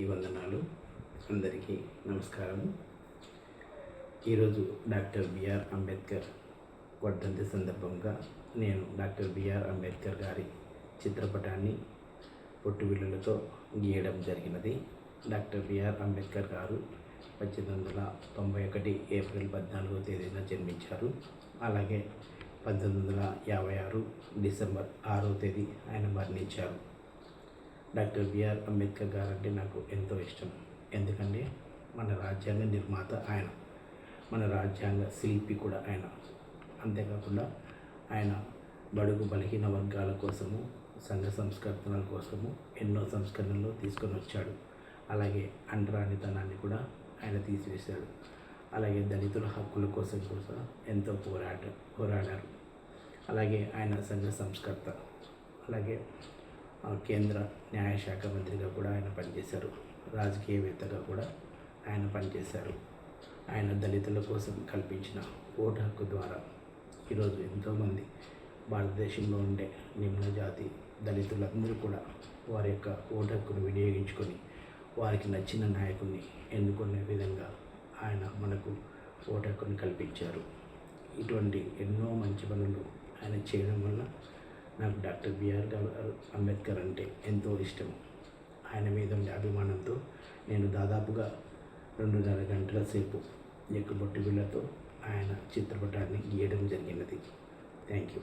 ఈ వందనాలు. అందరికీ నమస్కారము. ఈరోజు డాక్టర్ బిఆర్ అంబేద్కర్ వర్ధంతి సందర్భంగా నేను డాక్టర్ బిఆర్ అంబేద్కర్ గారి చిత్రపటాన్ని పొట్టువిల్లులతో గీయడం జరిగినది. డాక్టర్ బిఆర్ అంబేద్కర్ గారు పద్దెనిమిది వందల తొంభై ఒకటి ఏప్రిల్ పద్నాలుగో తేదీన జన్మించారు. అలాగే పంతొమ్మిది వందల యాభై ఆరు డిసెంబర్ ఆరో తేదీ ఆయన మరణించారు. డాక్టర్ బిఆర్ అంబేద్కర్ గారు అంటే నాకు ఎంతో ఇష్టం. ఎందుకంటే మన రాజ్యాంగ నిర్మాత ఆయన. మన రాజ్యాంగ శిల్పి కూడా ఆయన. అంతేకాకుండా ఆయన బడుగు బలహీన వర్గాల కోసము సంఘ సంస్కరణల కోసము ఎన్నో సంస్కరణలు తీసుకొని వచ్చాడు. అలాగే అంటరానితనాన్ని కూడా ఆయన తీసివేశాడు. అలాగే దళితుల హక్కుల కోసం కూడా ఎంతో పోరాట పోరాడారు. అలాగే ఆయన సంఘ సంస్కర్త. అలాగే కేంద్ర న్యాయశాఖ మంత్రిగా కూడా ఆయన పనిచేశారు. రాజకీయవేత్తగా కూడా ఆయన పనిచేశారు. ఆయన దళితుల కోసం కల్పించిన ఓటు హక్కు ద్వారా ఈరోజు ఎంతోమంది భారతదేశంలో ఉండే నిమ్న జాతి దళితులందరూ కూడా వారి యొక్క ఓటు హక్కును వినియోగించుకొని వారికి నచ్చిన నాయకుడిని ఎన్నుకునే విధంగా ఆయన మనకు ఓటు హక్కును కల్పించారు. ఇటువంటి ఎన్నో మంచి పనులు ఆయన చేయడం వల్ల నాకు డాక్టర్ బిఆర్ గారు అంబేద్కర్ అంటే ఎంతో ఇష్టం. ఆయన మీద ఉండే అభిమానంతో నేను దాదాపుగా రెండున్నర గంటల సేపు ఎక్కుబొట్టి బిళ్ళతో ఆయన చిత్రపటాన్ని గీయడం జరిగినది. Thank you.